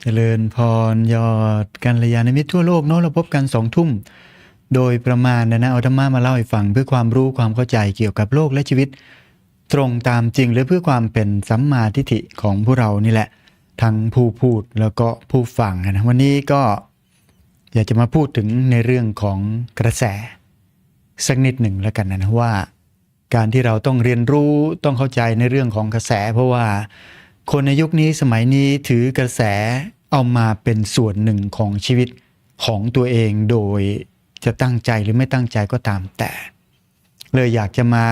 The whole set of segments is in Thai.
เจริญพรยอดกันระยาณมิตรทั่วโลกเนาะเราพบกันสองทุ่ม โดยประมาณนะนะเอาธรรมะมาเล่าให้ฟังเพื่อความรู้ความเข้าใจเกี่ยวกับโลกและชีวิต ตรงตามจริงหรือเพื่อความเป็นสัมมาทิฏฐิของพวกเรานี่แหละ ทั้งผู้พูดแล้วก็ผู้ฟังนะวันนี้ก็อยากจะมาพูดถึงในเรื่องของกระแส สักนิดหนึ่งแล้วกันนะว่า การที่เราต้องเรียนรู้ต้องเข้าใจในเรื่องของกระแส เพราะว่า คนในยุคนี้สมัยนี้ถือกระแสเอามาเป็นส่วนหนึ่งของชีวิตของตัวเองโดยจะตั้งใจหรือไม่ตั้งใจก็ตามแต่ เลยอยากจะมา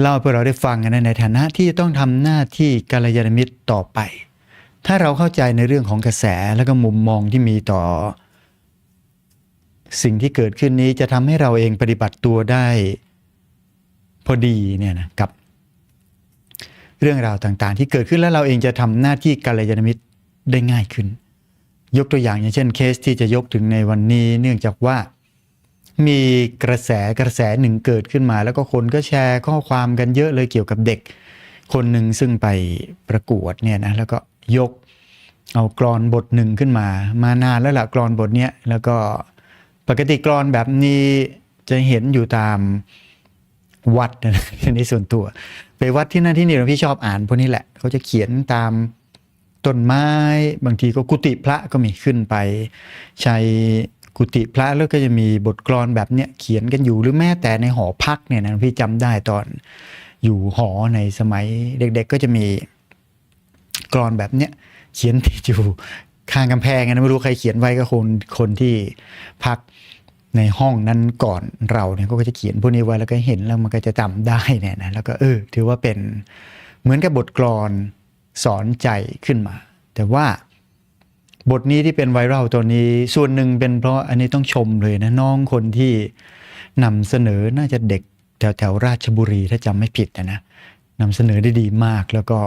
เล่าให้เราได้ฟังกันะในฐานะที่ต้องทำหน้าที่กัลยาณมิตรต่อไป ถ้าเราเข้าใจในเรื่องของกระแสแล้วก็มุมมองที่มีต่อ สิ่งที่เกิดขึ้นนี้จะทำให้เราเองปฏิบัติตัวได้ พอดีเนี่ยนะกับ เรื่องราวต่างๆ ที่เกิดขึ้นแล้วเราเองจะทำหน้าที่กัลยาณมิตรได้ง่ายขึ้น ยกตัวอย่างอย่างเช่นเคสที่จะยกถึงในวันนี้เนื่องจากว่ามีกระแสกระแสหนึ่งเกิดขึ้นมา แล้วก็คนก็แชร์ข้อความกันเยอะเลยเกี่ยวกับเด็ก คนหนึ่งซึ่งไปประกวดเนี่ยนะแล้วก็ยกเอากรอนบทหนึ่งขึ้นมา มานานแล้วล่ะกรอนบทเนี้ยแล้วก็ปกติกรอนแบบนี้จะเห็นอยู่ตาม วัดนะในส่วนตัว ไปวัดที่นั่นที่นี่หลวงพี่ชอบอ่านพวกนี้แหละเขาจะเขียนตามต้นไม้บางทีก็กุฏิพระก็มีขึ้นไป ใช้กุฏิพระแล้วก็จะมีบทกลอนแบบเนี้ยเขียนกันอยู่หรือแม้แต่ในหอพักเนี่ยนะหลวงพี่จำได้ตอนอยู่หอในสมัยเด็กๆก็จะมีกลอนแบบเนี้ยเขียนติดอยู่ข้างกำแพงนะไม่รู้ใครเขียนไว้ก็คนคนที่พัก ในห้องนั้นก่อนเราเนี่ยก็จะเขียนพวกนี้ไว้แล้วก็เห็นแล้วมันก็จะจำได้เนี่ยนะแล้วก็เออถือว่าเป็นเหมือนกับบทกลอนสอนใจขึ้นมา แต่ว่าบทนี้ที่เป็นไวรัลตัวนี้ส่วนหนึ่งเป็นเพราะอันนี้ต้องชมเลยนะน้องคนที่นำเสนอน่าจะเด็กแถวแถวราชบุรีถ้าจำไม่ผิดนะนะนำเสนอได้ดีมากแล้วก็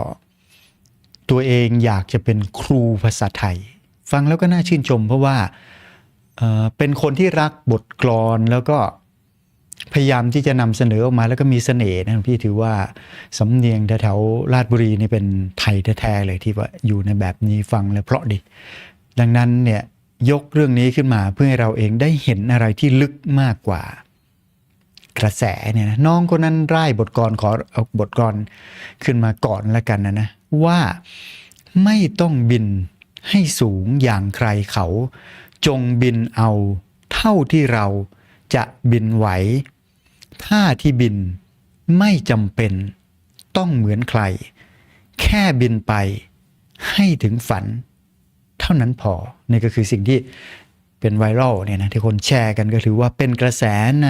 ตัวเองอยากจะเป็นครูภาษาไทย ฟังแล้วก็น่าชื่นชมเพราะว่า เป็นคนที่รักบทกลอนแล้วก็พยายามที่จะนำเสนอออกมาแล้วก็มีเสน่ห์นะพี่ถือว่าสำเนียงแถวๆราชบุรีนี่เป็นไทยแท้ๆเลยที่ว่าอยู่ในแบบนี้ฟังแล้วเพราะดี ดังนั้นเนี่ยยกเรื่องนี้ขึ้นมาเพื่อให้เราเองได้เห็นอะไรที่ลึกมากกว่า กระแสเนี่ยนะน้องคนนั้นร่ายบทกรขอเอาบทกรขึ้นมาก่อนแล้วกันนะนะว่าไม่ต้องบินให้สูงอย่างใครเขา จงบินเอา เท่าที่เราจะบินไหวถ้าที่บินไม่จำเป็น ต้องเหมือนใคร แค่บินไป ให้ถึงฝัน เท่านั้นพอ นี่ก็คือสิ่งที่เป็นไวรัลเนี่ยนะที่คนแชร์กันก็ถือว่าเป็นกระแสใน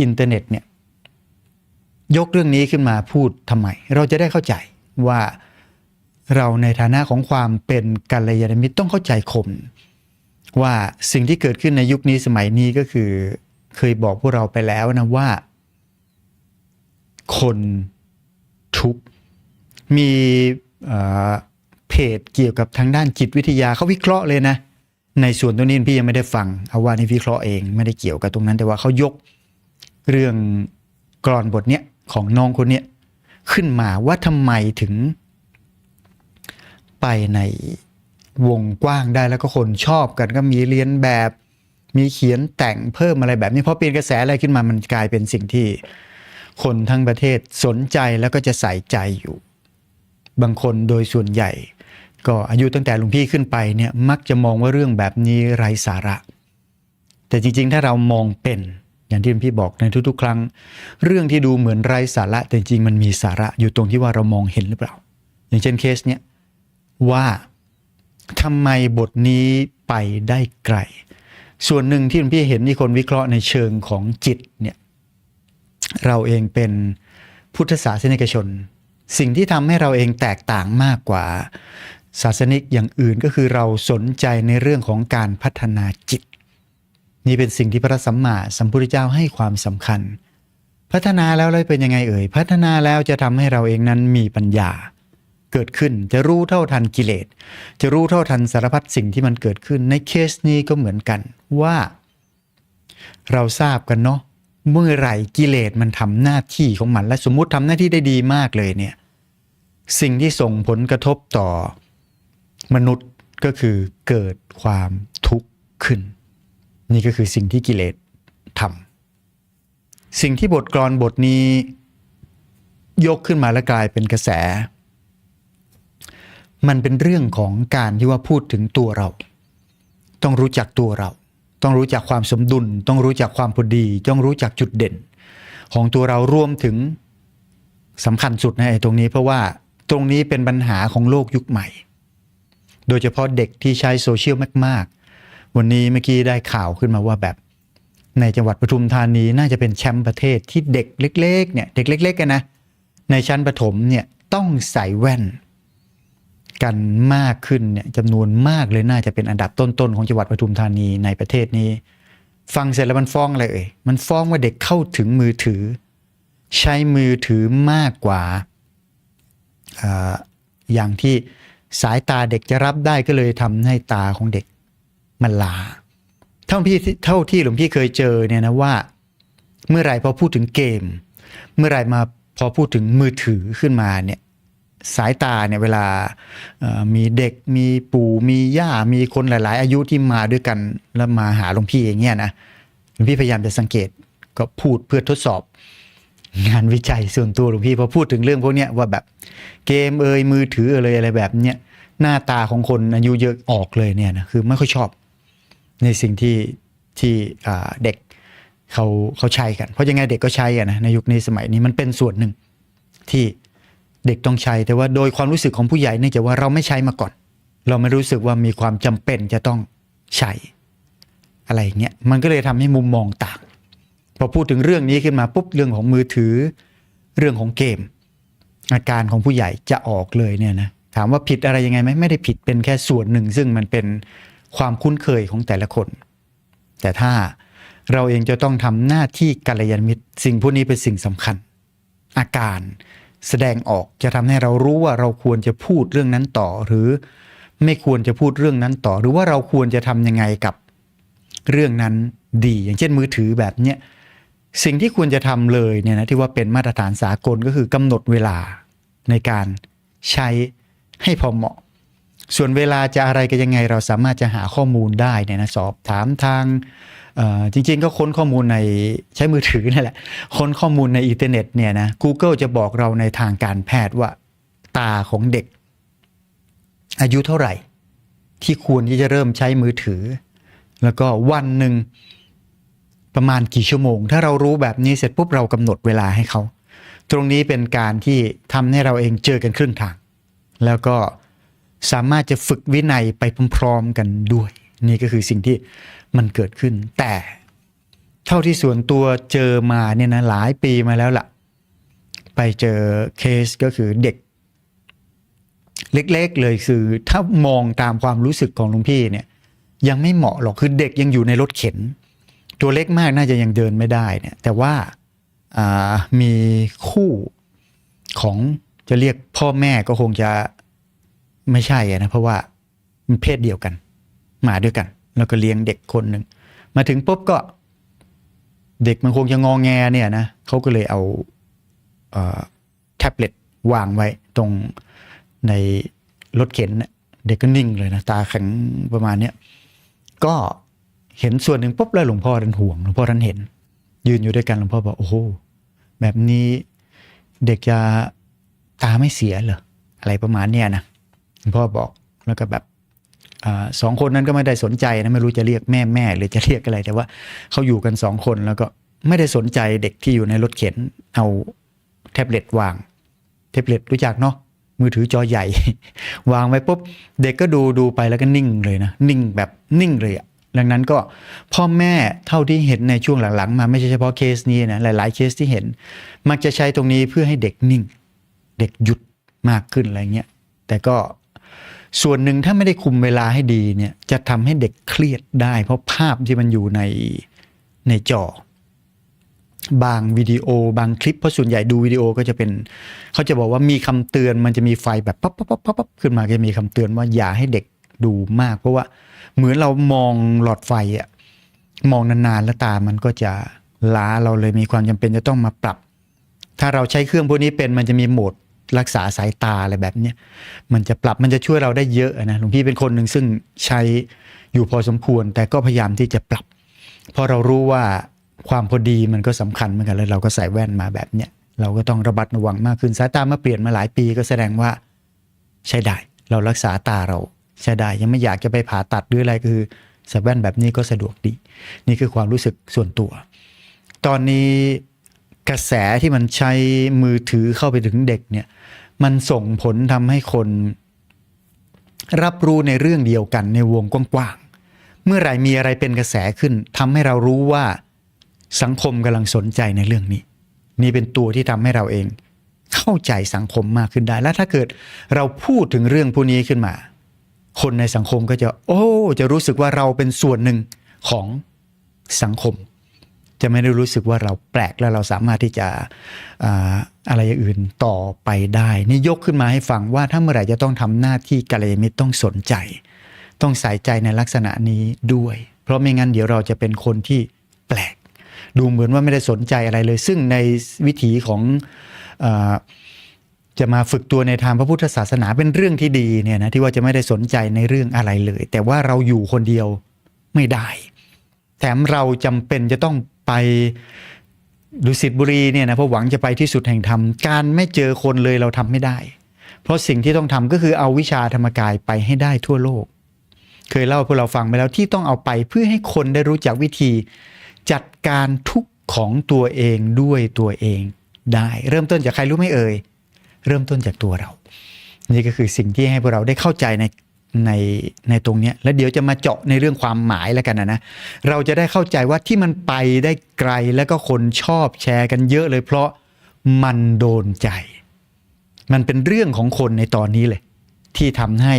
อินเทอร์เน็ตเนี่ยยกเรื่องนี้ขึ้นมาพูดทำไม เราจะได้เข้าใจว่าเราในฐานะของความเป็นกัลยาณมิตรต้องเข้าใจคน ว่าสิ่งที่เกิดขึ้นในยุคนี้สมัยนี้ก็คือเคยบอกพวกเราไปแล้วนะว่า คนทุกมีเอ่อเพจเกี่ยวกับทางด้านจิตวิทยาเขาวิเคราะห์เลยนะ ในส่วนตรงนี้พี่ยังไม่ได้ฟัง เอาว่านี่วิเคราะห์เองไม่ได้เกี่ยวกับตรงนั้น แต่ว่าเขายกเรื่องกรอนบทเนี้ยของน้องคนเนี้ยขึ้นมาว่าทำไมถึงไปใน วงกว้างได้แล้วก็คนชอบกันก็มีเรียนแบบ มีเขียนแต่งเพิ่มอะไรแบบนี้พอเปลี่ยนกระแสอะไรขึ้นมามันกลายเป็นสิ่งที่ คนทั้งประเทศสนใจแล้วก็จะใส่ใจอยู่ บางคนโดยส่วนใหญ่ ก็อายุตั้งแต่หลวงพี่ขึ้นไปเนี่ยมักจะมองว่าเรื่องแบบนี้ไร้สาระ แต่จริง ๆ ถ้าเรามองเป็นอย่างที่หลวงพี่บอกในทุกๆ ครั้ง เรื่องที่ดูเหมือนไร้สาระแต่จริงมันมีสาระอยู่ตรงที่ว่าเรามองเห็นหรือเปล่า อย่างเช่นเคสเนี่ยว่า ทำไมบทนี้ไปได้ไกล ส่วนหนึ่งที่หลวงพี่เห็นมีคนวิเคราะห์ในเชิงของจิตเนี่ยเราเองเป็นพุทธศาสนิกชน สิ่งที่ทำให้เราเองแตกต่างมากกว่าศาสนิกอย่างอื่นก็คือเราสนใจในเรื่องของการพัฒนาจิต นี่เป็นสิ่งที่พระสัมมาสัมพุทธเจ้าให้ความสำคัญ พัฒนาแล้วเลยเป็นยังไงเอ่ย พัฒนาแล้วจะทำให้เราเองนั้นมีปัญญา เกิดขึ้น จะรู้เท่าทันกิเลส จะรู้เท่าทันสารพัดสิ่งที่มันเกิดขึ้น ในเคสนี้ก็เหมือนกันว่า เราทราบกันเนาะเมื่อไหร่กิเลสมันทำหน้าที่ของมัน และสมมุติทำหน้าที่ได้ดีมากเลยเนี่ยสิ่งที่ส่งผลกระทบต่อมนุษย์ก็คือเกิดความทุกข์ขึ้น นี่ก็คือสิ่งที่กิเลสทำสิ่งที่บทกลอนบทนี้ ยกขึ้นมาและกลายเป็นกระแส มันเป็นเรื่องของการที่ว่าพูดถึงตัวเรา ต้องรู้จักตัวเรา ต้องรู้จักความสมดุล ต้องรู้จักความพอดี ต้องรู้จักจุดเด่น ของตัวเรารวมถึงสำคัญสุดนะไอตรงนี้เพราะว่าตรงนี้เป็นปัญหาของโลกยุคใหม่ โดยเฉพาะเด็กที่ใช้โซเชียลมาก ๆ วันนี้เมื่อกี้ได้ข่าวขึ้นมาว่าแบบในจังหวัดปทุมธานีน่าจะเป็นแชมป์ประเทศที่เด็กเล็กๆเนี่ยเด็กเล็กๆกันนะในชั้นประถมเนี่ยต้องใส่แว่น กันมากขึ้นเนี่ยจำนวนมากเลยน่าจะเป็นอันดับต้นๆของจังหวัดปทุมธานีในประเทศนี้ ฟังเสร็จแล้วมันฟ้องอะไรเอ่ยมันฟ้องว่าเด็กเข้าถึงมือถือ ใช้มือถือมากกว่าออย่างที่สายตาเด็กจะรับได้ก็เลยทำให้ตาของเด็กมันลา เท่าพี่เท่าที่หลวงพี่เคยเจอเนี่ยนะว่า เมื่อไหร่พอพูดถึงเกม เมื่อไหร่มาพอพูดถึงมือถือขึ้นมาเนี่ย สายตาเนี่ยเวลามีเด็กมีปู่มีย่ามีคนหลาย ๆ อายุที่มาด้วยกันแล้วมาหาหลวงพี่อย่างเงี้ยนะหลวงพี่พยายามจะสังเกตก็พูดเพื่อทดสอบ งานวิจัยส่วนตัวหลวงพี่พอพูดถึงเรื่องพวกเนี้ยว่าแบบเกมเอ่ยมือถือเอ่ยอะไรแบบเนี้ยหน้าตาของคนอายุเยอะออกเลยเนี่ยนะคือไม่ค่อยชอบในสิ่งที่ที่เด็กเขาเขาใช้กัน เพราะยังไงเด็กก็ใช้อะนะในยุคนี้สมัยนี้มันเป็นส่วนหนึ่งที่ เด็กต้องใช้แต่ว่าโดยความรู้สึกของผู้ใหญ่เนื่องจากว่าเราไม่ใช้มาก่อน เราไม่รู้สึกว่ามีความจำเป็นจะต้องใช้อะไรอย่างเงี้ยมันก็เลยทำให้มุมมองต่างพอพูดถึงเรื่องนี้ขึ้นมาปุ๊บเรื่องของมือถือ เรื่องของเกม อาการของผู้ใหญ่จะออกเลยเนี่ยนะถามว่าผิดอะไรยังไงไหมไม่ได้ผิดเป็นแค่ส่วนหนึ่ง ซึ่งมันเป็นความคุ้นเคยของแต่ละคน แต่ถ้าเราเองจะต้องทำหน้าที่กัลยาณมิตร สิ่งพวกนี้เป็นสิ่งสำคัญ อาการ แสดงออกจะทำให้เรารู้ว่าเราควรจะพูดเรื่องนั้นต่อ หรือไม่ควรจะพูดเรื่องนั้นต่อ หรือว่าเราควรจะทำยังไงกับเรื่องนั้นดี อย่างเช่นมือถือแบบเนี้ยสิ่งที่ควรจะทำเลยเนี่ยนะที่ว่าเป็นมาตรฐานสากลก็คือกำหนดเวลาในการใช้ให้พอเหมาะ ส่วนเวลาจะอะไรกันยังไงเราสามารถจะหาข้อมูลได้เนี่ยนะสอบถามทาง จริงๆก็ค้นข้อมูลในใช้มือถือนั่นแหละ ค้นข้อมูลในอินเทอร์เน็ตเนี่ยนะ Google จะบอกเราในทางการแพทย์ว่าตาของเด็ก อายุเท่าไหร่ ที่ควรที่จะเริ่มใช้มือถือ แล้วก็วันหนึ่งประมาณกี่ชั่วโมง ถ้าเรารู้แบบนี้เสร็จปุ๊บเรากำหนดเวลาให้เขา ตรงนี้เป็นการที่ทำให้เราเองเจอกันครึ่งทาง แล้วก็สามารถจะฝึกวินัยไปพร้อมๆกันด้วย นี่ก็คือสิ่งที่มันเกิดขึ้น แต่เท่าที่ส่วนตัวเจอมาเนี่ยนะหลายปีมาแล้วล่ะ ไปเจอเคสก็คือเด็ก เล็กๆเลยคือถ้ามองตามความรู้สึกของลุงพี่เนี่ย ยังไม่เหมาะหรอกคือเด็กยังอยู่ในรถเข็น ตัวเล็กมากน่าจะยังเดินไม่ได้เนี่ย แต่ว่าามีคู่ของจะเรียกพ่อแม่ก็คงจะไม่ใช่นะเพราะว่ามันเพศเดียวกัน มาด้วยกัน แล้วก็เลี้ยงเด็กคนหนึ่ง มาถึงปุ๊บก็ เด็กมันคงจะงองแงเนี่ยนะเขาก็เลยเอาแท็บเล็ตวางไว้ตรงในรถเข็นน่ะเด็กก็นิ่งเลยนะตาแข็งประมาณเนี้ยก็เห็นส่วนหนึ่งปุ๊บแล้วหลวงพ่อท่านห่วงหลวงพ่อท่านเห็น ยืนอยู่ด้วยกันหลวงพ่อบอกโอ้โหแบบนี้เด็กจะตาไม่เสียเหรออะไรประมาณเนี้ยนะหลวงพ่อบอกแล้วก็แบบ สองคนนั้นก็ไม่ได้สนใจนะไม่รู้จะเรียกแม่แม่หรือจะเรียกอะไรแต่ว่าเขาอยู่กันสองคนแล้วก็ไม่ได้สนใจเด็กที่อยู่ในรถเข็นเอาแท็บเล็ตวาง แท็บเล็ตรู้จักเนาะมือถือจอใหญ่ วางไว้ปุ๊บเด็กก็ดูดูไปแล้วก็นิ่งเลยนะนิ่งแบบนิ่งเลยอะดังนั้นก็พ่อแม่เท่าที่เห็นในช่วงหลังๆ มาไม่ใช่เฉพาะเคสนี้นะหลายๆเคสที่เห็น มักจะใช้ตรงนี้เพื่อให้เด็กนิ่ง เด็กหยุดมากขึ้นอะไรเงี้ยแต่ก็ ส่วนหนึ่งถ้าไม่ได้คุมเวลาให้ดีเนี่ยจะทำให้เด็กเครียดได้ เพราะภาพที่มันอยู่ในในจอบางวิดีโอบางคลิปเพราะส่วนใหญ่ดูวิดีโอก็จะเป็นเขาจะบอกว่ามีคำเตือนมันจะมีไฟแบบปั๊บปั๊บปั๊บปั๊บปั๊บขึ้นมาก็จะมีคำเตือนว่าอย่าให้เด็กดูมาก เพราะว่าเหมือนเรามองหลอดไฟอะมองนานๆแล้วตามันก็จะล้าเราเลยมีความจำเป็นจะต้องมาปรับ ถ้าเราใช้เครื่องพวกนี้เป็นมันจะมีโหมด รักษาสายตาอะไรแบบเนี้ยมันจะปรับมันจะช่วยเราได้เยอะนะหลวงพี่เป็นคนหนึ่งซึ่งใช้อยู่พอสมควร แต่ก็พยายามที่จะปรับ เพราะเรารู้ว่าความพอดีมันก็สำคัญเหมือนกันแล้วเราก็ใส่แว่นมาแบบเนี้ยเราก็ต้องระบัดระวังมากขึ้นสายตาเมาเปลี่ยนมาหลายปีก็แสดงว่าใช้ได้ เรารักษาตาเราใช้ได้ ยังไม่อยากจะไปผ่าตัดหรืออะไรคือใส่แว่นแบบนี้ก็สะดวกดี นี่คือความรู้สึกส่วนตัว ตอนนี้กระแสที่มันใช้มือถือเข้าไปถึงเด็กเนี่ย มันส่งผลทำให้คน รับรู้ในเรื่องเดียวกันในวงกว้างๆ เมื่อไหร่มีอะไรเป็นกระแสขึ้นทำให้เรารู้ว่าสังคมกำลังสนใจในเรื่องนี้ นี่เป็นตัวที่ทำให้เราเอง เข้าใจสังคมมากขึ้นได้ และถ้าเกิดเราพูดถึงเรื่องพวกนี้ขึ้นมา คนในสังคมก็จะ โอ้ จะรู้สึกว่าเราเป็นส่วนหนึ่งของสังคม จะไม่ได้รู้สึกว่าเราแปลกแล้วเราสามารถที่จะอะไรอย่างอื่นต่อไปได้ นี่ยกขึ้นมาให้ฟังว่าถ้าเมื่อไหร่จะต้องทำหน้าที่กัลยาณมิตรต้องสนใจ ต้องใส่ใจในลักษณะนี้ด้วย เพราะไม่งั้นเดี๋ยวเราจะเป็นคนที่แปลก ดูเหมือนว่าไม่ได้สนใจอะไรเลย ซึ่งในวิถีของอจะมาฝึกตัวในทางพระพุทธศาสนาเป็นเรื่องที่ดีเนี่ยนะที่ว่าจะไม่ได้สนใจในเรื่องอะไรเลย แต่ว่าเราอยู่คนเดียวไม่ได้ แถมเราจำเป็นจะต้องไปดุสิตบุรีเนี่ยนะเพราะหวังจะไปที่สุดแห่งธรรมการไม่เจอคนเลยเราทำไม่ได้ เพราะสิ่งที่ต้องทำก็คือเอาวิชาธรรมกายไปให้ได้ทั่วโลก เคยเล่าพวกเราฟังไปแล้วที่ต้องเอาไปเพื่อให้คนได้รู้จักวิธี จัดการทุกของตัวเองด้วยตัวเองได้ เริ่มต้นจากใครรู้ไหมเอ่ย เริ่มต้นจากตัวเรา นี่ก็คือสิ่งที่ให้พวกเราได้เข้าใจใน ในในตรงนี้แล้วเดี๋ยวจะมาเจาะในเรื่องความหมายแล้วกันนะนะเราจะได้เข้าใจว่าที่มันไปได้ไกลแล้วก็คนชอบแชร์กันเยอะเลย เพราะมันโดนใจ มันเป็นเรื่องของคนในตอนนี้เลย ที่ทำให้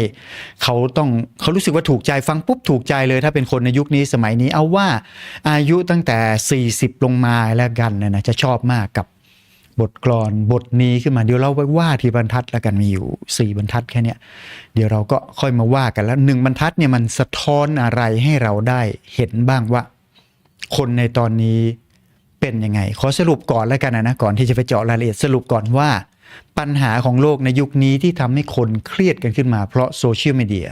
เขาต้องเขารู้สึกว่าถูกใจฟังปุ๊บถูกใจเลย ถ้าเป็นคนในยุคนี้สมัยนี้เอาว่าอายุตั้งแต่ 40 ลงมาแล้วกันนะนะจะชอบมากกับ บทกลอนบทนี้ขึ้นมาเดี๋ยวเราไปว่าทีบรรทัดแล้วกันมีอยู่ 4 บรรทัดแค่เนี้ยเดี๋ยวเราก็ค่อยมาว่ากันแล้วหนึ่งบรรทัดเนี่ยมันสะท้อนอะไรให้เราได้เห็นบ้างว่า คนในตอนนี้เป็นยังไง ขอสรุปก่อนแล้วกันนะก่อนที่จะไปเจาะรายละเอียดสรุปก่อนว่า ปัญหาของโลกในยุคนี้ที่ทำให้คนเครียดกันขึ้นมา เพราะโซเชียลมีเดีย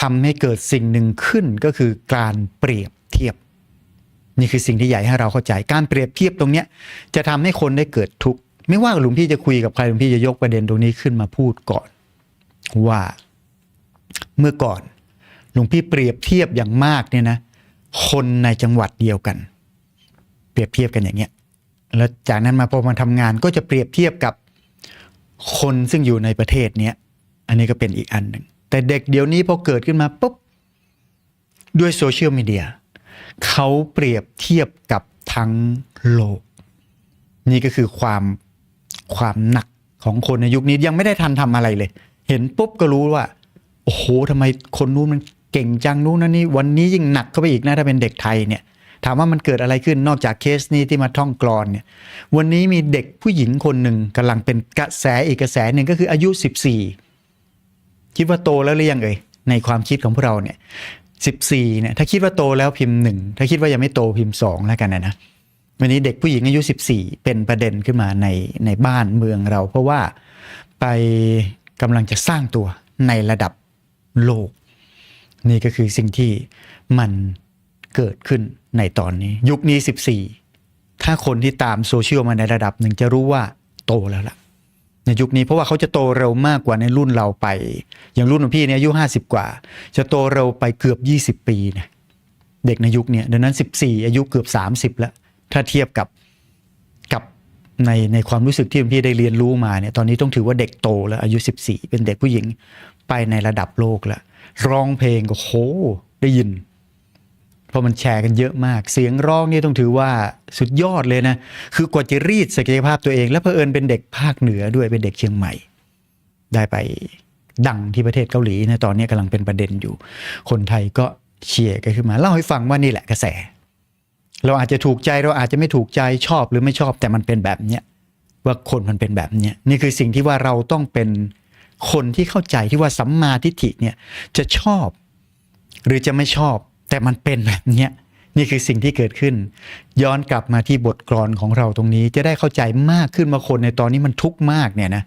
ทำให้เกิดสิ่งหนึ่งขึ้นก็คือการเปรียบ นี่คือสิ่งที่ใหญ่ให้เราเข้าใจ การเปรียบเทียบตรงเนี้ยจะทำให้คนได้เกิดทุกข์ไม่ว่าหลวงพี่จะคุยกับใครหลวงพี่จะยกประเด็นตรงนี้ขึ้นมาพูดก่อน ว่าเมื่อก่อนหลวงพี่เปรียบเทียบอย่างมากเนี่ยนะคนในจังหวัดเดียวกัน เปรียบเทียบกันอย่างเงี้ยแล้วจากนั้นมาพอมาทำงานก็จะเปรียบเทียบกับคนซึ่งอยู่ในประเทศเนี้ยอันนี้ก็เป็นอีกอันหนึ่งแต่เด็กเดี๋ยวนี้พอเกิดขึ้นมาปุ๊บด้วยโซเชียลมีเดีย เขาเปรียบเทียบกับทั้งโลก นี่ก็คือความความหนักของคนในยุคนี้ยังไม่ได้ทันทำอะไรเลย เห็นปุ๊บก็รู้ว่า โอ้โหทำไมคนนู้นมันเก่งจังนู้นนั่นนี่วันนี้ยิ่งหนักเข้าไปอีกนะถ้าเป็นเด็กไทยเนี่ยถามว่ามันเกิดอะไรขึ้นนอกจากเคสนี้ที่มาท่องกลอนเนี่ย วันนี้มีเด็กผู้หญิงคนหนึ่งกำลังเป็นกระแสอีกกระแสหนึ่งก็คืออายุ 14 คิดว่าโตแล้วหรือยังเอ่ยในความคิดของพวกเราเนี่ย 14เนี่ยถ้าคิดว่าโตแล้วพิมพ์หนึ่งถ้าคิดว่ายังไม่โตพิมพ์สองแล้วกันนะนะวันนี้เด็กผู้หญิงอายุ 14 เป็นประเด็นขึ้นมาในในบ้านเมืองเรา เพราะว่าไปกำลังจะสร้างตัวในระดับโลก นี่ก็คือสิ่งที่มันเกิดขึ้นในตอนนี้ ยุคนี้ 14 ถ้าคนที่ตามโซเชียลมาในระดับหนึ่งจะรู้ว่าโตแล้วล่ะ ในยุคนี้เพราะว่าเขาจะโตเร็วมากกว่าในรุ่นเราไป อย่างรุ่นของพี่เนี่ยอายุ50กว่า จะโตเร็วไปเกือบ20ปีนะเด็กในยุคเนี้ยดังนั้น14อายุเกือบ30แล้ว ถ้าเทียบกับกับในในความรู้สึกที่พี่ได้เรียนรู้มาเนี่ยตอนนี้ต้องถือว่าเด็กโตแล้วอายุ14เป็นเด็กผู้หญิงไปในระดับโลกแล้วร้องเพลงก็โหได้ยิน เพราะมันแชร์กันเยอะมาก เสียงร้องนี่ต้องถือว่าสุดยอดเลยนะ คือกว่าจะรีดศักยภาพตัวเอง และเผอิญเป็นเด็กภาคเหนือด้วยเป็นเด็กเชียงใหม่ ได้ไปดังที่ประเทศเกาหลีนะตอนนี้กำลังเป็นประเด็นอยู่ คนไทยก็เชียร์กันขึ้นมาเล่าให้ฟังว่านี่แหละกระแส เราอาจจะถูกใจเราอาจจะไม่ถูกใจชอบหรือไม่ชอบแต่มันเป็นแบบเนี้ยว่าคนมันเป็นแบบเนี้ยนี่คือสิ่งที่ว่าเราต้องเป็นคนที่เข้าใจที่ว่าสัมมาทิฏฐิเนี่ยจะชอบ หรือจะไม่ชอบ แต่มันเป็นแบบเนี้ยนี่คือสิ่งที่เกิดขึ้น ย้อนกลับมาที่บทกลอนของเราตรงนี้ จะได้เข้าใจมากขึ้นว่าคนในตอนนี้มันทุกข์มากเนี่ยนะ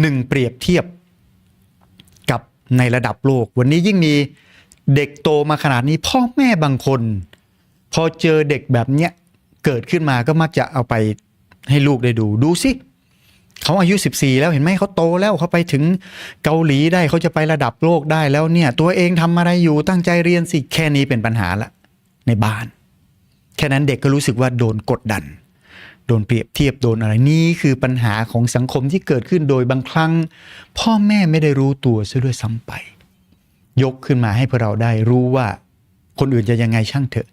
หนึ่งเปรียบเทียบกับในระดับโลก วันนี้ยิ่งมีเด็กโตมาขนาดนี้พ่อแม่บางคน พอเจอเด็กแบบเนี้ยเกิดขึ้นมาก็มักจะเอาไปให้ลูกได้ดูดูสิ เขาอายุ 14 แล้วเห็นไหมเขาโตแล้วเขาไปถึงเกาหลีได้เขาจะไประดับโลกได้แล้วเนี่ย ตัวเองทำอะไรอยู่ตั้งใจเรียนสิแค่นี้เป็นปัญหาละในบ้าน แค่นั้นเด็กก็รู้สึกว่าโดนกดดัน โดนเปรียบเทียบโดนอะไรนี่คือปัญหาของสังคมที่เกิดขึ้นโดยบางครั้ง พ่อแม่ไม่ได้รู้ตัวซะด้วยซ้ำไป ยกขึ้นมาให้พวกเราได้รู้ว่าคนอื่นจะยังไงช่างเถอะ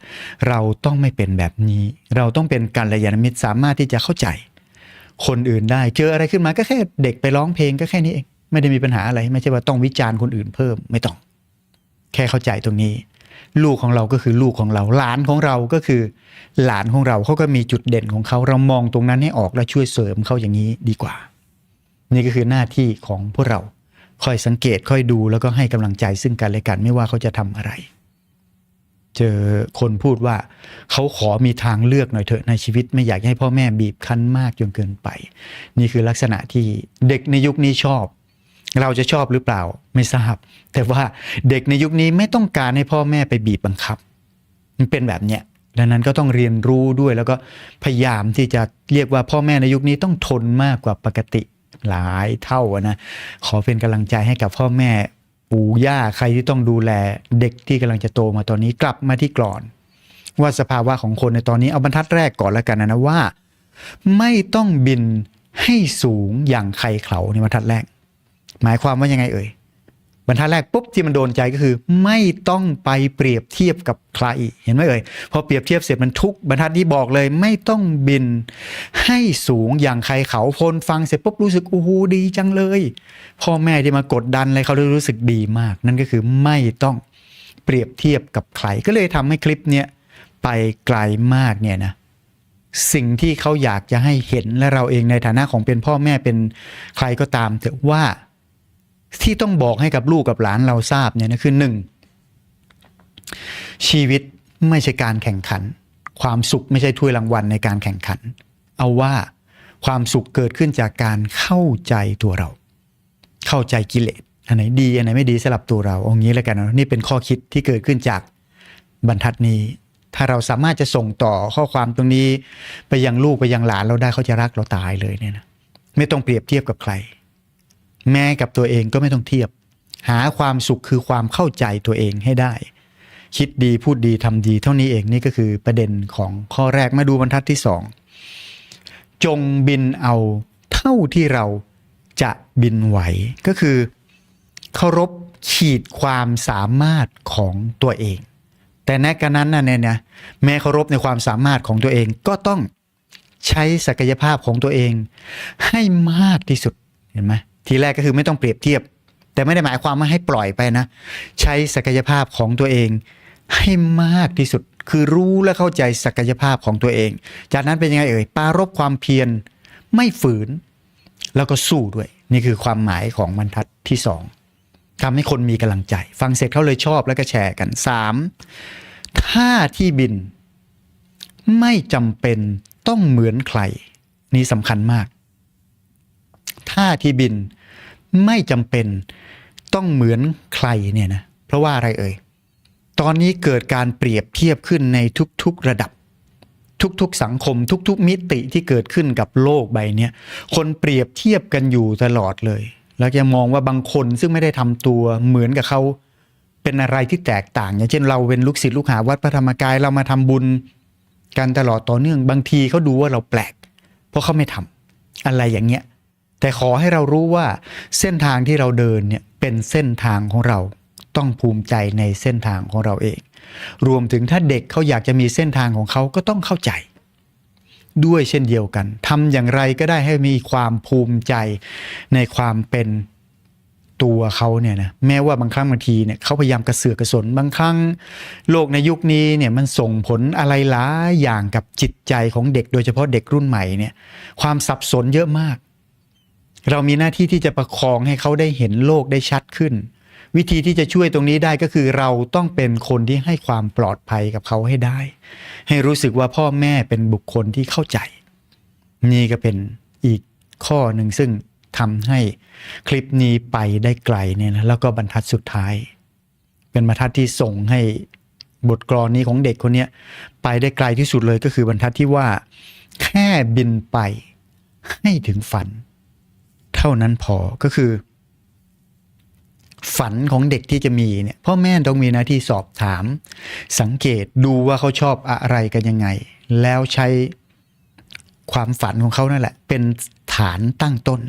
เราต้องไม่เป็นแบบนี้ เราต้องเป็นกัลยาณมิตรสามารถที่จะเข้าใจ คนอื่นได้ เจออะไรขึ้นมาก็แค่เด็กไปร้องเพลงก็แค่นี้เอง ไม่ได้มีปัญหาอะไร ไม่ใช่ว่าต้องวิจารณ์คนอื่นเพิ่มไม่ต้อง แค่เข้าใจตรงนี้ ลูกของเราก็คือลูกของเรา หลานของเราก็คือ หลานของเราเขาก็มีจุดเด่นของเขาเรามองตรงนั้นให้ออกและช่วยเสริมเขาอย่างนี้ดีกว่า นี่ก็คือหน้าที่ของพวกเราคอยสังเกตค่อยดูแล้วก็ให้กำลังใจซึ่งกันและกันไม่ว่าเขาจะทำอะไร เจอคนพูดว่าเขาขอมีทางเลือกหน่อยเถอะในชีวิต ไม่อยากให้พ่อแม่บีบคั้นมากจนเกินไป นี่คือลักษณะที่เด็กในยุคนี้ชอบ เราจะชอบหรือเปล่าไม่ทราบ แต่ว่าเด็กในยุคนี้ไม่ต้องการให้พ่อแม่ไปบีบบังคับ มันเป็นแบบเนี้ยดังนั้นก็ต้องเรียนรู้ด้วยแล้วก็พยายามที่จะเรียกว่าพ่อแม่ในยุคนี้ต้องทนมากกว่าปกติหลายเท่านะขอเป็นกำลังใจให้กับพ่อแม่ ปู่ย่าใครที่ต้องดูแลเด็กที่กำลังจะโตมาตอนนี้กลับมาที่กรอน ว่าสภาวะของคนในตอนนี้เอาบรรทัดแรกก่อนแล้วกันนะนะว่า ไม่ต้องบินให้สูงอย่างใครเขาในบรรทัดแรก หมายความว่ายังไงเอ่ย บรรทัดแรกปุ๊บที่มันโดนใจก็คือ ไม่ต้องไปเปรียบเทียบกับใครเห็นไหมเอ่ยพอเปรียบเทียบเสร็จมันทุกบรรทัดนี้บอกเลย ไม่ต้องบินให้สูงอย่างใครเขาพลฟังเสร็จปุ๊บรู้สึกโอ้โหดีจังเลย พ่อแม่ที่มากดดันอะไรเขาเลยรู้สึกดีมาก นั่นก็คือไม่ต้องเปรียบเทียบกับใครก็เลยทำให้คลิปเนี้ยไปไกลมากเนี่ยนะสิ่งที่เขาอยากจะให้เห็นและเราเองในฐานะของเป็นพ่อแม่เป็นใครก็ตามเถอะว่า ที่ต้องบอกให้กับลูกกับหลานเราทราบเนี่ยนะคือหนึ่งชีวิตไม่ใช่การแข่งขัน ความสุขไม่ใช่ถ้วยรางวัลในการแข่งขัน เอาว่าความสุขเกิดขึ้นจากการเข้าใจตัวเรา เข้าใจกิเลสอันไหนดีอันไหนไม่ดีสำหรับตัวเราเอางี้แล้วกันนะนี่เป็นข้อคิดที่เกิดขึ้นจากบรรทัดนี้ ถ้าเราสามารถจะส่งต่อข้อความตรงนี้ ไปยังลูกไปยังหลานเราได้เขาจะรักเราตายเลยเนี่ยนะไม่ต้องเปรียบเทียบกับใคร แม้กับตัวเองก็ไม่ต้องเทียบ หาความสุขคือความเข้าใจตัวเองให้ได้ คิดดีพูดดีทำดีเท่านี้เองนี่ก็คือประเด็นของข้อแรกมาดูบรรทัดที่สองจงบินเอาเท่าที่เราจะบินไหว ก็คือเคารพขีดความสามารถของตัวเอง แต่ในกนั้นน่ะเนี่ยนะแม้เคารพในความสามารถของตัวเองก็ต้องใช้ศักยภาพของตัวเองให้มากที่สุดเห็นไหม ทีแรกก็คือไม่ต้องเปรียบเทียบ แต่ไม่ได้หมายความว่าให้ปล่อยไปนะ ใช้ศักยภาพของตัวเอง ให้มากที่สุดคือรู้และเข้าใจศักยภาพของตัวเอง จากนั้นเป็นยังไงเอ่ยปรารบความเพียรไม่ฝืน แล้วก็สู้ด้วย นี่คือความหมายของบรรทัดที่สองทำให้คนมีกำลังใจ ฟังเสร็จเขาเลยชอบแล้วก็แชร์กันสามท่าที่บิน ไม่จำเป็นต้องเหมือนใคร นี่สำคัญมาก ท่าที่บิน ไม่จำเป็นต้องเหมือนใครเนี่ยนะเพราะว่าอะไรเอ่ยตอนนี้เกิดการเปรียบเทียบขึ้นในทุกๆระดับ ทุกๆสังคม ทุกๆมิติที่เกิดขึ้นกับโลกใบนี้คนเปรียบเทียบกันอยู่ตลอดเลย แล้วจะมองว่าบางคนซึ่งไม่ได้ทำตัวเหมือนกับเขาเป็นอะไรที่แตกต่าง อย่างเช่นเราเป็นลูกศิษย์ลูกหาวัดพระธรรมกายเรามาทำบุญกันตลอดต่อเนื่อง บางทีเขาดูว่าเราแปลก เพราะเขาไม่ทำอะไรอย่างเงี้ย แต่ขอให้เรารู้ว่าเส้นทางที่เราเดินเนี่ยเป็นเส้นทางของเรา ต้องภูมิใจในเส้นทางของเราเอง รวมถึงถ้าเด็กเขาอยากจะมีเส้นทางของเขาก็ต้องเข้าใจ ด้วยเช่นเดียวกันทำอย่างไรก็ได้ให้มีความภูมิใจในความเป็นตัวเขาเนี่ยนะแม้ว่าบางครั้งบางทีเนี่ยเขาพยายามกระเสือกกระสนบางครั้ง โลกในยุคนี้เนี่ยมันส่งผลอะไรหลายอย่างกับจิตใจของเด็ก โดยเฉพาะเด็กรุ่นใหม่เนี่ยความสับสนเยอะมาก เรามีหน้าที่ที่จะประคองให้เขาได้เห็นโลกได้ชัดขึ้น วิธีที่จะช่วยตรงนี้ได้ก็คือเราต้องเป็นคนที่ให้ความปลอดภัยกับเขาให้ได้ ให้รู้สึกว่าพ่อแม่เป็นบุคคลที่เข้าใจ นี่ก็เป็นอีกข้อหนึ่งซึ่งทำให้คลิปนี้ไปได้ไกลเนี่ยนะแล้วก็บรรทัดสุดท้าย เป็นบรรทัดที่ส่งให้บทกลอนนี้ของเด็กคนนี้ไปได้ไกลที่สุดเลยก็คือบรรทัดที่ว่า แค่บินไปให้ถึงฝัน ท่านั้นพอก็คือ ฝันของเด็กที่จะมีเนี่ยพ่อแม่ต้องมีหน้าที่สอบถาม สังเกตดูว่าเขาชอบอะไรกันยังไง แล้วใช้ความฝันของเขานั่นแหละ เป็นฐานตั้งต้น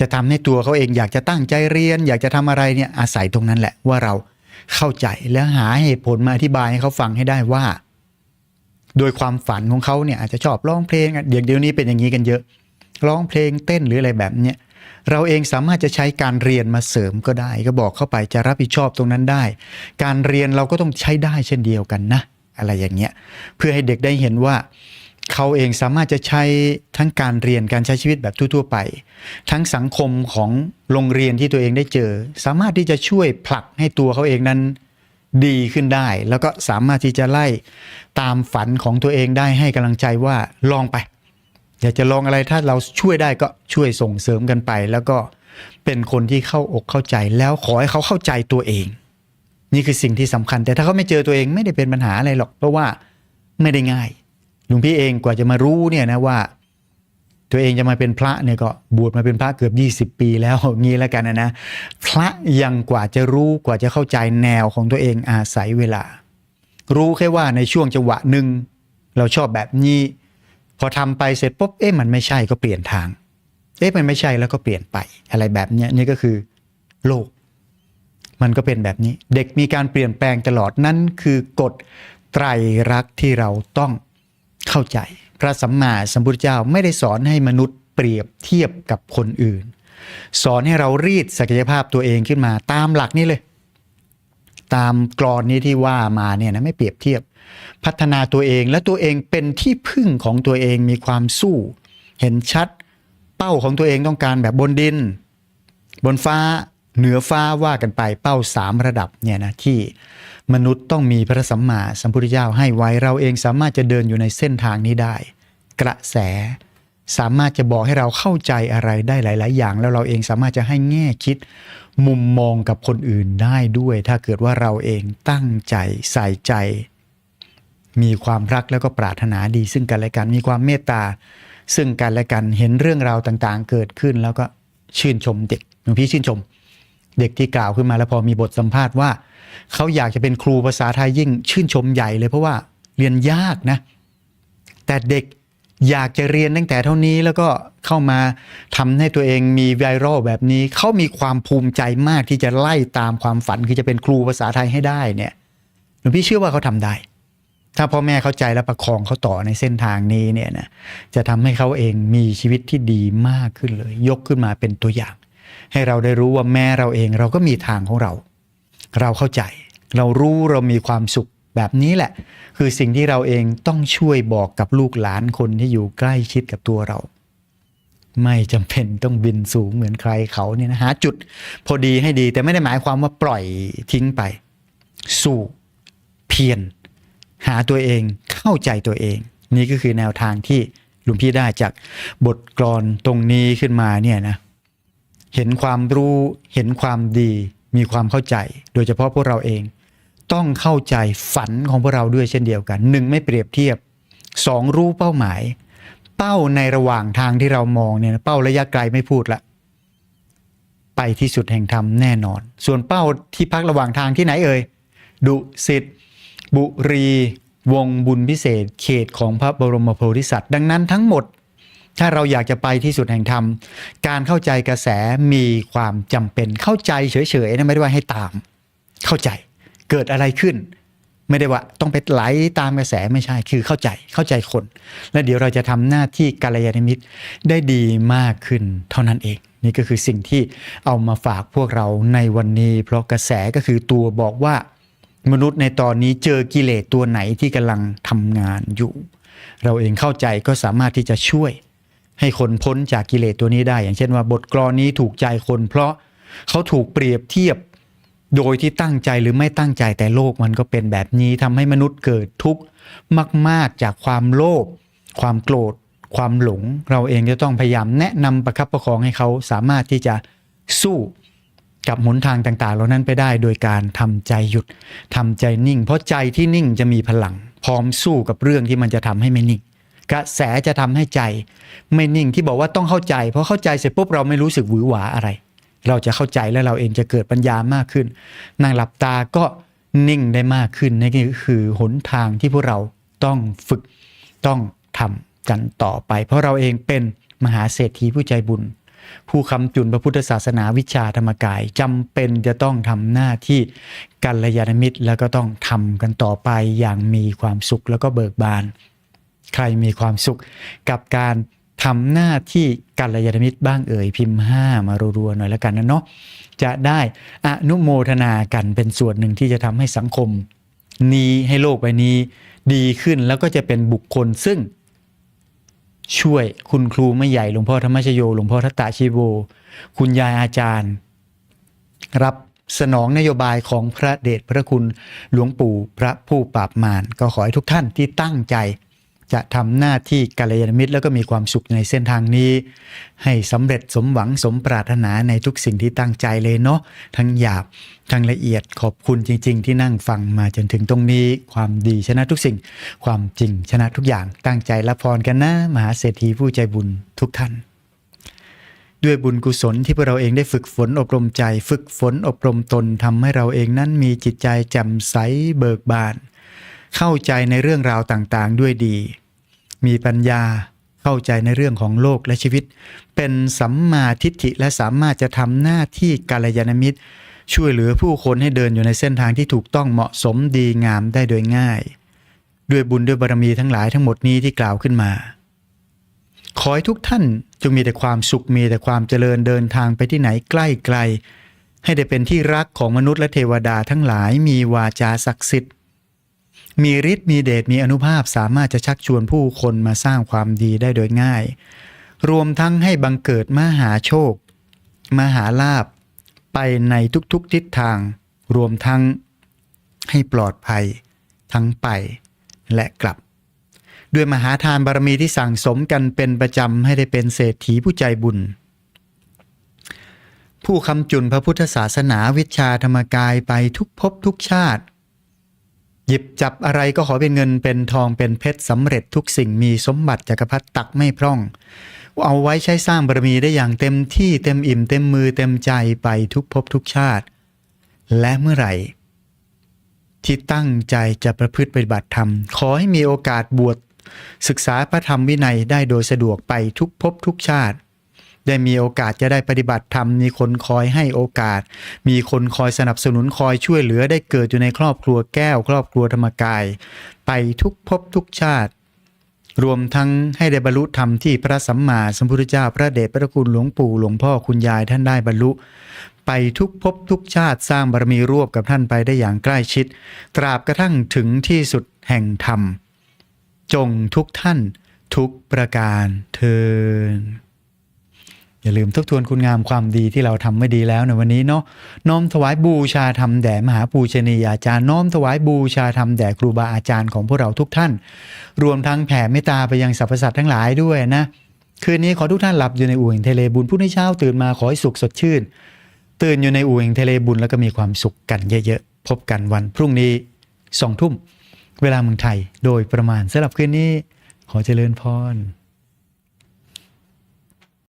จะทำให้ตัวเขาเองอยากจะตั้งใจเรียน อยากจะทำอะไรเนี่ยอาศัยตรงนั้นแหละว่าเราเข้าใจแล้วหาเหตุผลมาอธิบายให้เขาฟังให้ได้ว่า โดยความฝันของเขาเนี่ยอาจจะชอบร้องเพลงเดี๋ยวเดี๋ยวนี้เป็นอย่างนี้กันเยอะร้องเพลงเต้นหรืออะไรแบบเนี้ย เราเองสามารถจะใช้การเรียนมาเสริมก็ได้ ก็บอกเข้าไปจะรับผิดชอบตรงนั้นได้ การเรียนเราก็ต้องใช้ได้เช่นเดียวกันนะ อะไรอย่างเงี้ยเพื่อให้เด็กได้เห็นว่า เขาเองสามารถจะใช้ทั้งการเรียนการใช้ชีวิตแบบทั่วๆไป ทั้งสังคมของโรงเรียนที่ตัวเองได้เจอ สามารถที่จะช่วยผลักให้ตัวเขาเองนั้นดีขึ้นได้ แล้วก็สามารถที่จะไล่ตามฝันของตัวเองได้ให้กำลังใจว่าลองไป อยากจะลองอะไรถ้าเราช่วยได้ก็ช่วยส่งเสริมกันไป แล้วก็เป็นคนที่เข้าอกเข้าใจแล้วขอให้เขาเข้าใจตัวเอง นี่คือสิ่งที่สำคัญ แต่ถ้าเขาไม่เจอตัวเองไม่ได้เป็นปัญหาอะไรหรอก เพราะว่าไม่ได้ง่ายหลวงพี่เองกว่าจะมารู้เนี่ยนะว่า ตัวเองจะมาเป็นพระเนี่ยก็บวชมาเป็นพระเกือบ 20 ปีแล้วงี้แล้วกันนะนะพระยังกว่าจะรู้กว่าจะเข้าใจแนวของตัวเองอาศัยเวลา รู้แค่ว่าในช่วงจังหวะหนึ่งเราชอบแบบนี้ พอทำไปเสร็จปุ๊บเอ๊ะมันไม่ใช่ก็เปลี่ยนทางเอ๊ะมันไม่ใช่แล้วก็เปลี่ยนไปอะไรแบบเนี้ยนี่ก็คือโลก มันก็เป็นแบบนี้ เด็กมีการเปลี่ยนแปลงตลอดนั่นคือกฎไตรลักษ์ที่เราต้องเข้าใจ พระสัมมาสัมพุทธเจ้าไม่ได้สอนให้มนุษย์เปรียบเทียบกับคนอื่น สอนให้เรารีดศักยภาพตัวเองขึ้นมาตามหลักนี้เลย ตามกรอนนี้ที่ว่ามาเนี่ยนะไม่เปรียบเทียบ พัฒนาตัวเองและตัวเองเป็นที่พึ่งของตัวเองมีความสู้ เห็นชัด เป้าของตัวเองต้องการแบบบนดิน บนฟ้าเหนือฟ้าว่ากันไปเป้าสามระดับเนี่ยนะที่มนุษย์ต้องมีพระสัมมาสัมพุทธเจ้าให้ไว้เราเองสามารถจะเดินอยู่ในเส้นทางนี้ได้ กระแสสามารถจะบอกให้เราเข้าใจอะไรได้หลาย ๆ อย่าง แล้วเราเองสามารถจะให้แง่คิด มุมมองกับคนอื่นได้ด้วย ถ้าเกิดว่าเราเองตั้งใจใส่ใจ มีความรักแล้วก็ปรารถนาดี ซึ่งกันและกันมีความเมตตา ซึ่งกันและกันเห็นเรื่องราวต่างๆ เกิดขึ้น แล้วก็ชื่นชมเด็กหลวงพี่ชื่นชม เด็กที่กล่าวขึ้นมาแล้วพอมีบทสัมภาษณ์ว่า เขาอยากจะเป็นครูภาษาไทยยิ่งชื่นชมใหญ่เลยเพราะว่าเรียนยากนะ แต่เด็กอยากจะเรียนตั้งแต่เท่านี้แล้วก็เข้ามาทำให้ตัวเองมีไวรัลแบบนี้ เขามีความภูมิใจมากที่จะไล่ตามความฝันคือจะเป็นครูภาษาไทยให้ได้เนี่ยหลวงพี่เชื่อว่าเขาทำได้ ถ้าพ่อแม่เข้าใจและประคองเขาต่อในเส้นทางนี้เนี่ยนะจะทำให้เขาเองมีชีวิตที่ดีมากขึ้นเลย ยกขึ้นมาเป็นตัวอย่าง ให้เราได้รู้ว่าแม่เราเองเราก็มีทางของเรา เราเข้าใจ เรารู้เรามีความสุขแบบนี้แหละ คือสิ่งที่เราเองต้องช่วยบอกกับลูกหลานคนที่อยู่ใกล้ชิดกับตัวเรา ไม่จำเป็นต้องบินสูงเหมือนใครเขาเนี่ยนะหาจุดพอดีให้ดีแต่ไม่ได้หมายความว่าปล่อยทิ้งไป สู้เพียร หาตัวเองเข้าใจตัวเอง นี่ก็คือแนวทางที่หลวงพี่ได้จากบทกลอนตรงนี้ขึ้นมาเนี่ยนะเห็นความรู้เห็นความดีมีความเข้าใจ โดยเฉพาะพวกเราเอง ต้องเข้าใจฝันของพวกเราด้วยเช่นเดียวกันหนึ่งไม่เปรียบเทียบสองรู้เป้าหมาย เป้าในระหว่างทางที่เรามองเนี่ยเป้าระยะไกลไม่พูดละไปที่สุดแห่งธรรมแน่นอน ส่วนเป้าที่พักระหว่างทางที่ไหนเอ่ยดุสิต บุรี วงบุญพิเศษ เขตของพระบรมโพธิสัตว์ ดังนั้นทั้งหมด ถ้าเราอยากจะไปที่สุดแห่งธรรม การเข้าใจกระแสมีความจำเป็นเข้าใจเฉยๆนะไม่ได้ว่าให้ตาม เข้าใจเกิดอะไรขึ้น ไม่ได้ว่าต้องไปไหลตามกระแสไม่ใช่คือเข้าใจเข้าใจคน แล้วเดี๋ยวเราจะทำหน้าที่กัลยาณมิตรได้ดีมากขึ้นเท่านั้นเองนี่ก็คือสิ่งที่เอามาฝากพวกเราในวันนี้ เพราะกระแสก็คือตัวบอกว่า มนุษย์ในตอนนี้เจอกิเลสตัวไหนที่กำลังทำงานอยู่ เราเองเข้าใจก็สามารถที่จะช่วย ให้คนพ้นจากกิเลสตัวนี้ได้ อย่างเช่นว่าบทกลอนนี้ถูกใจคน เพราะเขาถูกเปรียบเทียบโดยที่ตั้งใจหรือไม่ตั้งใจแต่โลกมันก็เป็นแบบนี้ทำให้มนุษย์เกิดทุกข์มาก ๆ จากความโลภความโกรธ ความหลง เราเองจะต้องพยายามแนะนำประคับประคองให้เขาสามารถที่จะสู้ กับหนทางต่างๆ เหล่านั้นไปได้โดยการทำใจหยุดทำใจนิ่ง เพราะใจที่นิ่งจะมีพลัง พร้อมสู้กับเรื่องที่มันจะทำให้ไม่นิ่ง กระแสจะทำให้ใจ ไม่นิ่งที่บอกว่าต้องเข้าใจ เพราะเข้าใจเสร็จปุ๊บเราไม่รู้สึกหวือหวาอะไร เราจะเข้าใจและเราเองจะเกิดปัญญามากขึ้นนั่งหลับตาก็นิ่งได้มากขึ้นนี่คือหนทางที่พวกเราต้องฝึกต้องทำกันต่อไป เพราะเราเองเป็นมหาเศรษฐีผู้ใจบุญ ผู้คำจุนพระพุทธศาสนาวิชาธรรมกายจำเป็นจะต้องทำหน้าที่กัลยาณมิตร แล้วก็ต้องทำกันต่อไปอย่างมีความสุขแล้วก็เบิกบาน ใครมีความสุขกับการทำหน้าที่กัลยาณมิตรบ้างเอ่ยพิมพ์5มารัวๆหน่อยแล้วกันนะเนาะจะได้อนุโมทนากันเป็นส่วนหนึ่งที่จะทำให้สังคม นี้ให้โลกใบนี้ ดีขึ้นแล้วก็จะเป็นบุคคลซึ่ง ช่วยคุณครูไม่ใหญ่หลวงพ่อธรรมชโยหลวงพ่อทัตตาชีโบ คุณยายอาจารย์ รับสนองนโยบายของพระเดชพระคุณหลวงปู่พระผู้ปราบมารก็ขอให้ทุกท่านที่ตั้งใจ จะทำหน้าที่กัลยาณมิตรแล้วก็มีความสุขในเส้นทางนี้ ให้สำเร็จสมหวังสมปรารถนาในทุกสิ่งที่ตั้งใจเลยเนาะทั้งหยาบทั้งละเอียดขอบคุณจริง ๆ ที่นั่งฟังมาจนถึงตรงนี้ ความดีชนะทุกสิ่ง ความจริงชนะทุกอย่างตั้งใจรับพรกันนะ มหาเศรษฐีผู้ใจบุญทุกท่านด้วยบุญกุศลที่พวกเราเองได้ฝึกฝนอบรมใจ ฝึกฝนอบรมตนทำให้เราเองนั้นมีจิตใจแจ่มใสเบิกบาน เข้าใจในเรื่องราวต่างๆ ด้วยดี มีปัญญาเข้าใจในเรื่องของโลกและชีวิต เป็นสัมมาทิฏฐิและสามารถจะทำหน้าที่กาลยานมิตร ช่วยเหลือผู้คนให้เดินอยู่ในเส้นทางที่ถูกต้องเหมาะสมดีงามได้โดยง่าย ด้วยบุญด้วยบารมีทั้งหลายทั้งหมดนี้ที่กล่าวขึ้นมาขอให้ทุกท่านจงมีแต่ความสุขมีแต่ความเจริญเดินทางไปที่ไหนใกล้ไกล ให้ได้เป็นที่รักของมนุษย์และเทวดาทั้งหลายมีวาจาศักดิ์สิทธิ์ มีฤทธิ์มีเดชมีอนุภาพสามารถจะชักชวนผู้คนมาสร้างความดีได้โดยง่าย รวมทั้งให้บังเกิดมหาโชค มหาลาภไปในทุกๆทิศทาง รวมทั้งให้ปลอดภัย ทั้งไปและกลับ ด้วยมหาทานบารมีที่สั่งสมกันเป็นประจำให้ได้เป็นเศรษฐีผู้ใจบุญ ผู้คำจุนพระพุทธศาสนาวิชาธรรมกายไปทุกภพทุกชาติ หยิบจับอะไรก็ขอเป็นเงินเป็นทองเป็นเพชรสำเร็จทุกสิ่งมีสมบัติจักรพรรดิตักไม่พร่อง เอาไว้ใช้สร้างบารมีได้อย่างเต็มที่เต็มอิ่มเต็มมือเต็มใจไปทุกภพทุกชาติ และเมื่อไหร่ ที่ตั้งใจจะประพฤติปฏิบัติธรรม ขอให้มีโอกาสบวชศึกษาพระธรรมวินัยได้โดยสะดวกไปทุกภพทุกชาติ ได้มีโอกาสจะได้ปฏิบัติธรรมมีคนคอยให้โอกาส มีคนคอยสนับสนุนคอยช่วยเหลือได้เกิดอยู่ในครอบครัวแก้ว ครอบครัวธรรมกาย ไปทุกภพทุกชาติ รวมทั้งให้ได้บรรลุธรรมที่พระสัมมาสัมพุทธเจ้าพระเดชพระคุณหลวงปู่หลวงพ่อคุณยายท่านได้บรรลุไปทุกภพทุกชาติสร้างบารมีรวบกับท่านไปได้อย่างใกล้ชิด ตราบกระทั่งถึงที่สุดแห่งธรรม จงทุกท่านทุกประการเทิน อย่าลืมทบทวนคุณงามความดีที่เราทำไม่ดีแล้วในวันนี้เนาะน้อมถวายบูชาธรรมแด่มหาปูชนียาจารย์น้อมถวายบูชาธรรมแด่ครูบาอาจารย์ของพวกเราทุกท่าน รวมทั้งแผ่เมตตาไปยังสรรพสัตว์ทั้งหลายด้วยนะ คืนนี้ขอทุกท่านหลับอยู่ในอู่แห่งทะเลบุญผู้ในเช้าตื่นมาขอให้สุขสดชื่น ตื่นอยู่ในอู่แห่งทะเลบุญแล้วก็มีความสุขกันเยอะๆพบกันวันพรุ่งนี้สองทุ่มเวลาเมืองไทยโดยประมาณสำหรับคืนนี้ขอเจริญพร